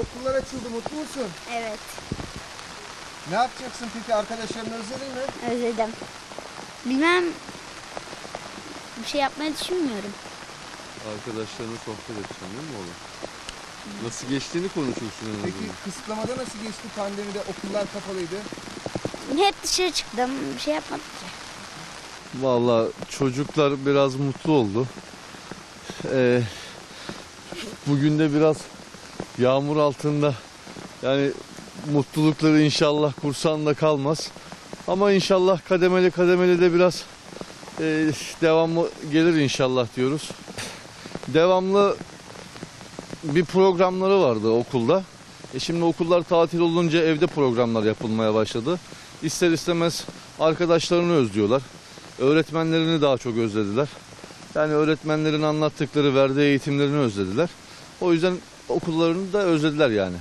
okullar açıldı. Mutlu musun? Evet, Ne yapacaksın peki? Arkadaşlarını özledin mi? özledim. Bilmem bir şey yapmayı düşünmüyorum. Arkadaşlarına sohbet edeceksin değil mi oğlum? Nasıl geçtiğini konuşursun en Peki azından. kısıtlamada nasıl geçti pandemide? Okullar kapalıydı. Hep dışarı çıktım, bir şey yapmadım ki. Valla çocuklar biraz mutlu oldu. Ee, bugün de biraz yağmur altında yani mutlulukları inşallah kursağında kalmaz. Ama inşallah kademeli kademeli de biraz e, devamı gelir inşallah diyoruz. Devamlı bir programları vardı okulda. E şimdi okullar tatil olunca evde programlar yapılmaya başladı. İster istemez arkadaşlarını özlüyorlar. Öğretmenlerini daha çok özlediler. Yani öğretmenlerin anlattıkları, verdiği eğitimlerini özlediler. O yüzden okullarını da özlediler yani.